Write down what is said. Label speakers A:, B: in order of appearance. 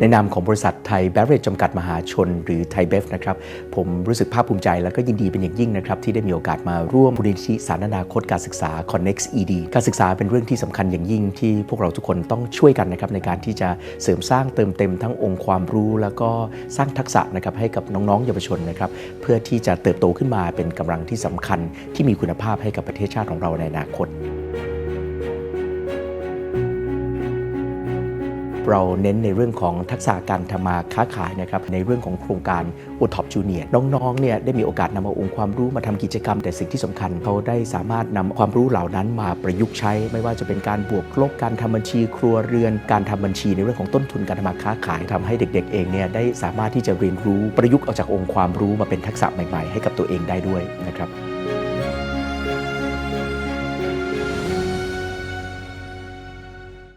A: ในนามของบริษัทไทยเบเรจจำกัดมหาชน หรือไทยเบฟนะครับ ผมรู้สึกภาคภูมิใจและก็ยินดีเป็นอย่างยิ่งนะครับที่ได้มีโอกาสมาร่วมมูลนิธิสารนาคตการศึกษา Connect ED การศึกษาเป็นเรื่องที่สำคัญอย่างยิ่งที่พวกเราทุกคนต้องช่วยกันนะครับในการที่จะเสริมสร้างเติมเต็มทั้งองค์ความรู้แล้วก็สร้างทักษะนะครับให้กับน้องๆเยาวชนนะครับเพื่อที่จะเติบโตขึ้นมาเป็นกำลังที่สำคัญที่มีคุณภาพให้กับประเทศชาติของเราในอนาคต เราเน้นในเรื่องของทักษะการทำมาค้าขายนะครับในเรื่องของโครงการ o t o p Junior น้องๆเนี่ยได้มีโอกาสนำเอาองค์ความรู้มาทำกิจกรรม แต่สิ่งที่สำคัญเขาได้สามารถนำความรู้เหล่านั้นมาประยุกต์ใช้ ไม่ว่าจะเป็นการบวกลบการทำบัญชีครัวเรือน การทำบัญชีในเรื่องของต้นทุนการทำมาค้าขายทำให้เด็ก ๆ เองเนี่ยได้สามารถที่จะเรียนรู้ประยุกต์เอาจากองค์ความรู้มาเป็นทักษะใหม่ ๆ ให้กับตัวเองได้ด้วยนะครับ